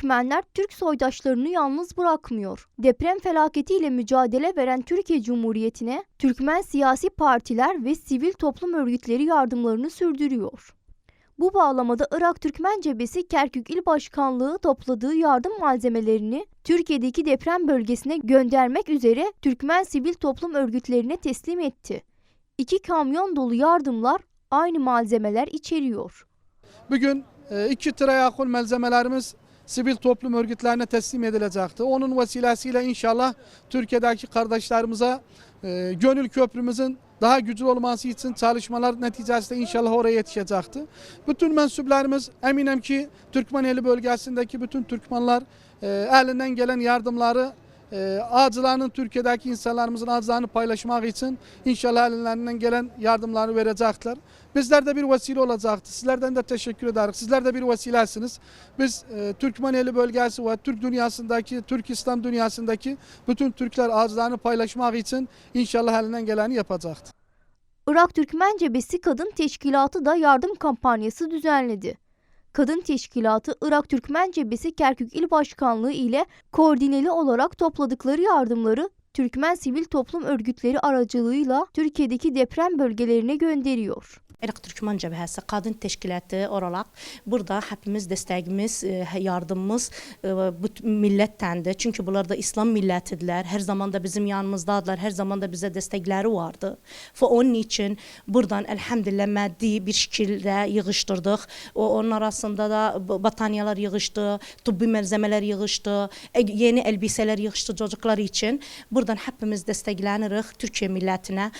Türkmenler Türk soydaşlarını yalnız bırakmıyor. Deprem felaketiyle mücadele veren Türkiye Cumhuriyeti'ne Türkmen siyasi partiler ve sivil toplum örgütleri yardımlarını sürdürüyor. Bu bağlamada Irak Türkmen Cebesi Kerkük İl Başkanlığı topladığı yardım malzemelerini Türkiye'deki deprem bölgesine göndermek üzere Türkmen sivil toplum örgütlerine teslim etti. İki kamyon dolu yardımlar aynı malzemeler içeriyor. Bugün e, iki tıra yakın malzemelerimiz sivil toplum örgütlerine teslim edilecekti. Onun vesilesiyle inşallah Türkiye'deki kardeşlerimize e, gönül köprümüzün daha güçlü olması için çalışmalar neticesinde inşallah oraya yetişecekti. Bütün mensuplarımız eminim ki Türkmeneli bölgesindeki bütün Türkmenler e, elinden gelen yardımları e, acılarının Türkiye'deki insanlarımızın acılarını paylaşmak için inşallah ellerinden gelen yardımları verecekler. Bizler de bir vesile olacaktı. Sizlerden de teşekkür ederiz. Sizler de bir vesilesiniz. Biz e, Türkmeneli bölgesi ve Türk dünyasındaki, Türk İslam dünyasındaki bütün Türkler acılarını paylaşmak için inşallah elinden geleni yapacaktı. Irak Türkmen Cebesi Kadın Teşkilatı da yardım kampanyası düzenledi. Kadın Teşkilatı Irak Türkmen Cebesi Kerkük İl Başkanlığı ile koordineli olarak topladıkları yardımları Türkmen sivil toplum örgütleri aracılığıyla Türkiye'deki deprem bölgelerine gönderiyor. Irak Türkmen Cəbhəsi Qadın Təşkilatı olarak burada hepimiz dəstəyimiz, e, yardımımız e, bu milləttəndir. Çünki bunlar da İslam millətidirlər. Hər zaman da bizim yanımızdadılar. Hər zaman da bizə dəstəkləri vardı. Və onun üçün buradan elhamdülillah maddi bir şekildə yığışdırdıq. O onun arasında da b- battaniyalar yığışdı, tıbbi malzemeler yığışdı, yeni elbiseler yığışdı çocuklar için. Buradan hepimiz dəstəklənirik Türkiyə millətinə.